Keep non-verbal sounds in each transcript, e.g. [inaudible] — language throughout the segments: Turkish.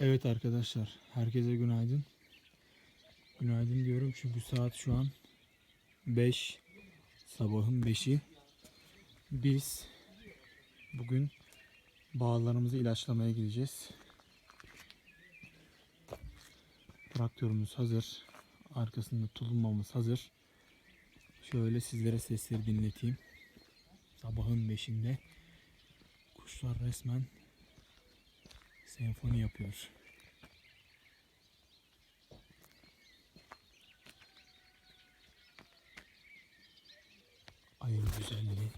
Evet arkadaşlar, herkese günaydın. Günaydın diyorum çünkü saat şu an 5, sabahın 5'i. Biz bugün bağlarımızı ilaçlamaya gideceğiz. Traktörümüz hazır. Arkasında tulumamız hazır. Şöyle sizlere sesleri dinleteyim. Sabahın 5'inde kuşlar resmen senfoni yapıyor. Ayın güzelliği.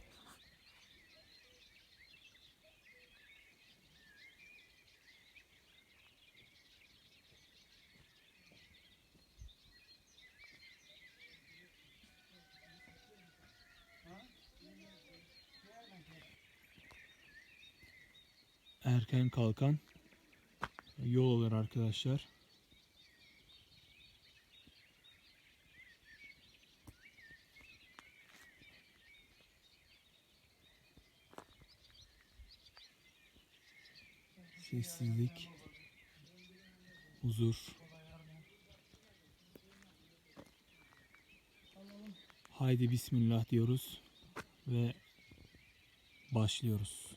Erken kalkan yol olur arkadaşlar. Sessizlik, huzur. Haydi bismillah diyoruz ve başlıyoruz.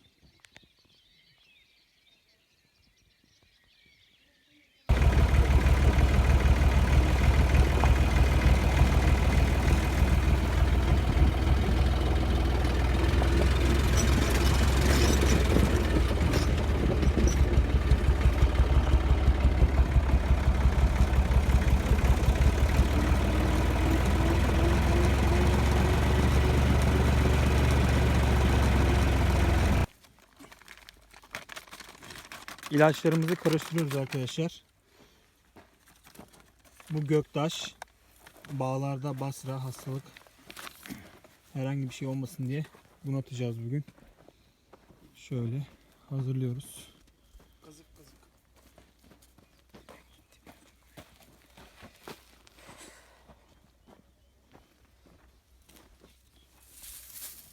İlaçlarımızı karıştırıyoruz arkadaşlar. Bu göktaş bağlarda basra hastalık herhangi bir şey olmasın diye bunu atacağız bugün. Şöyle hazırlıyoruz. Kazık kazık.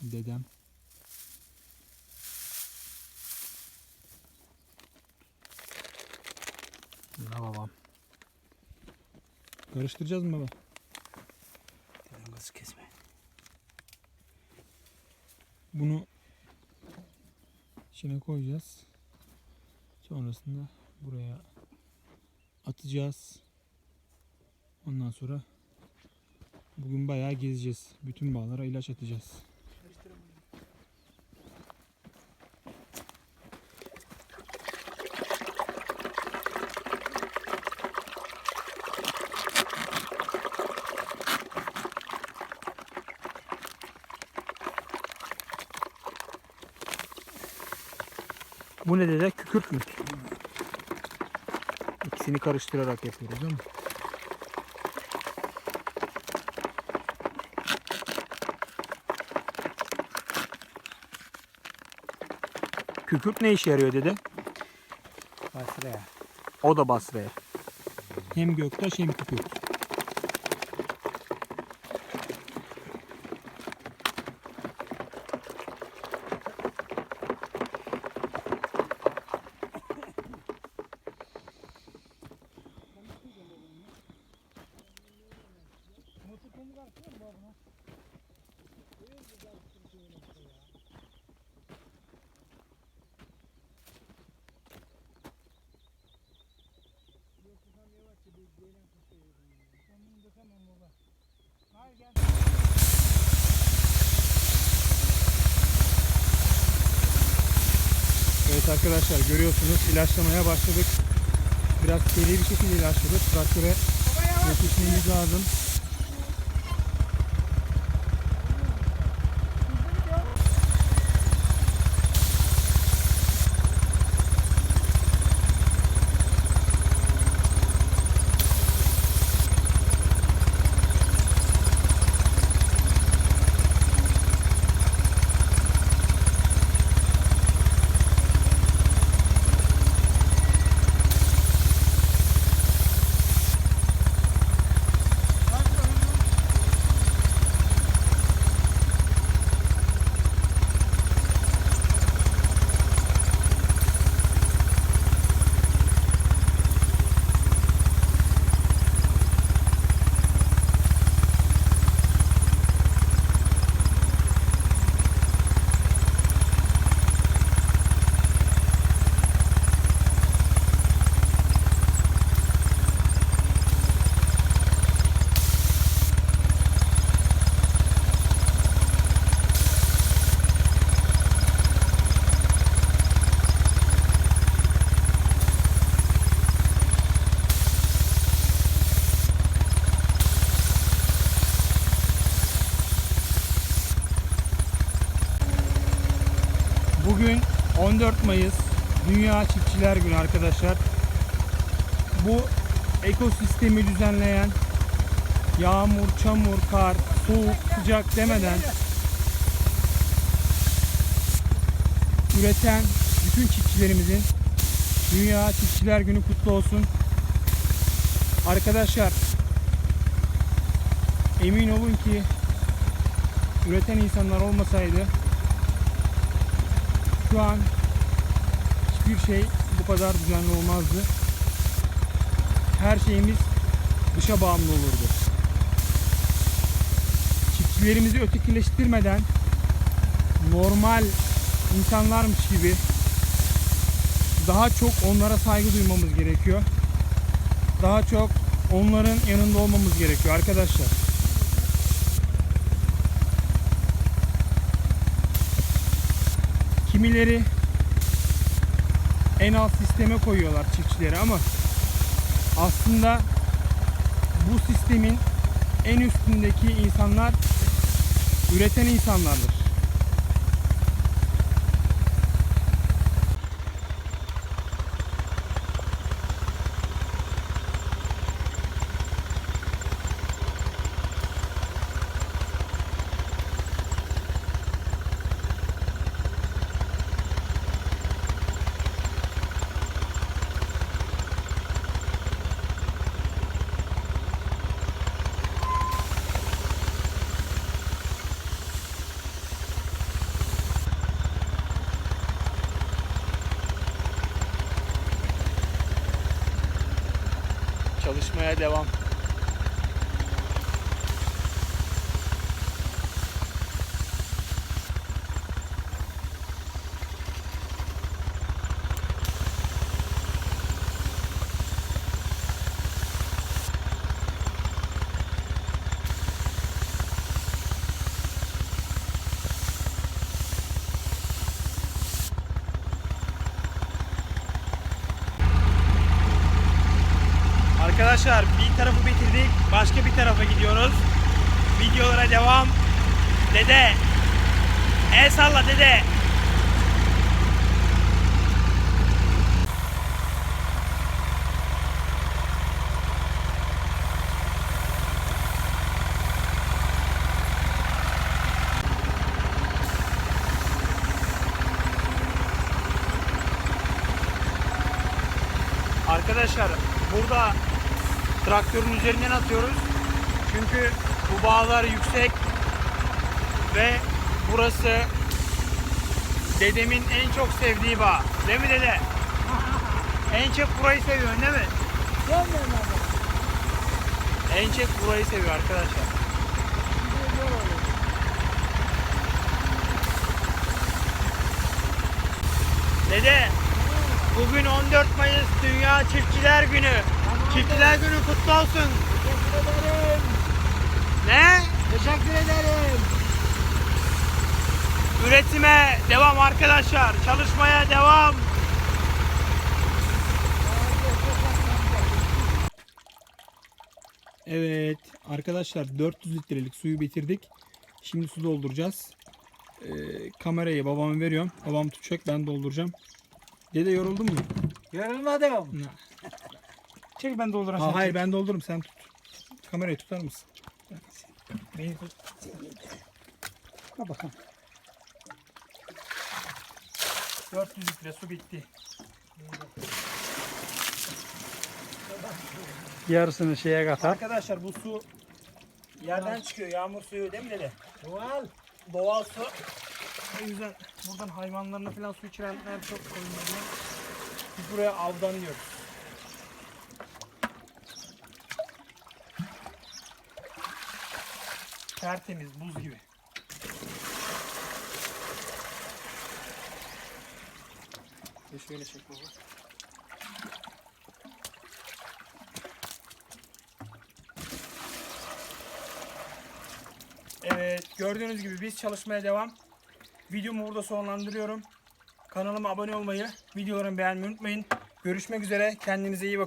Dedem. Ya babam. Karıştıracağız mı baba? Kazık kesme. Bunu içine koyacağız. Sonrasında buraya atacağız. Ondan sonra bugün bayağı gezeceğiz. Bütün bağlara ilaç atacağız. Bu ne dede? Kükürt mü? İkisini karıştırarak yapıyoruz değil mi? Kükürt ne işe yarıyor dede? Basraya. O da basraya. Hem göktaş hem kükürt. Evet arkadaşlar görüyorsunuz ilaçlamaya başladık. Biraz seri bir şekilde ilaçladık. Traktöre yetişmemiz lazım. 14 Mayıs Dünya Çiftçiler Günü arkadaşlar. Bu ekosistemi düzenleyen yağmur, çamur, kar, soğuk, sıcak demeden üreten bütün çiftçilerimizin Dünya Çiftçiler Günü kutlu olsun. Arkadaşlar emin olun ki üreten insanlar olmasaydı şu an hiçbir şey bu kadar düzenli olmazdı. Her şeyimiz dışa bağımlı olurdu. Çiftçilerimizi ötekileştirmeden normal insanlarmış gibi daha çok onlara saygı duymamız gerekiyor. Daha çok onların yanında olmamız gerekiyor arkadaşlar. Kimileri en alt sisteme koyuyorlar çiftçileri ama aslında bu sistemin en üstündeki insanlar üreten insanlardır. Çalışmaya devam. Arkadaşlar bir tarafı bitirdik. Başka bir tarafa gidiyoruz. Videolara devam. Dede. El salla dede. Arkadaşlar traktörün üzerinden atıyoruz. Çünkü bu bağlar yüksek ve burası dedemin en çok sevdiği bağ. Değil mi dede? [laughs] En çok burayı seviyorsun değil mi? En çok burayı seviyor arkadaşlar. Dede, bugün 14 Mayıs Dünya Çiftçiler Günü. Çiftçiler Günü kutlu olsun. Teşekkür ederim. Ne? Teşekkür ederim. Üretime devam arkadaşlar. Çalışmaya devam. Evet arkadaşlar 400 litrelik suyu bitirdik. Şimdi su dolduracağız. Ee, kamerayı babama veriyorum. Babam tutacak ben dolduracağım. Dede yoruldun mu? Yorulmadım. Ne? Çek ben dolduran Aa, sen hayır çek. ben doldururum sen tut. Kamerayı tutar mısın? Beni tut. Bak bakalım. 400 litre su bitti. Yarısını şeye katar. Arkadaşlar bu su yerden çıkıyor. Yağmur suyu değil mi dede? Doğal. Doğal su. O yüzden buradan hayvanlarına falan su içirenler çok koyunlarına. Biz buraya avdan Tertemiz, buz gibi. Ve şöyle çek baba. Evet, gördüğünüz gibi biz çalışmaya devam. Videomu burada sonlandırıyorum. Kanalıma abone olmayı, videolarımı beğenmeyi unutmayın. Görüşmek üzere. Kendinize iyi bakın.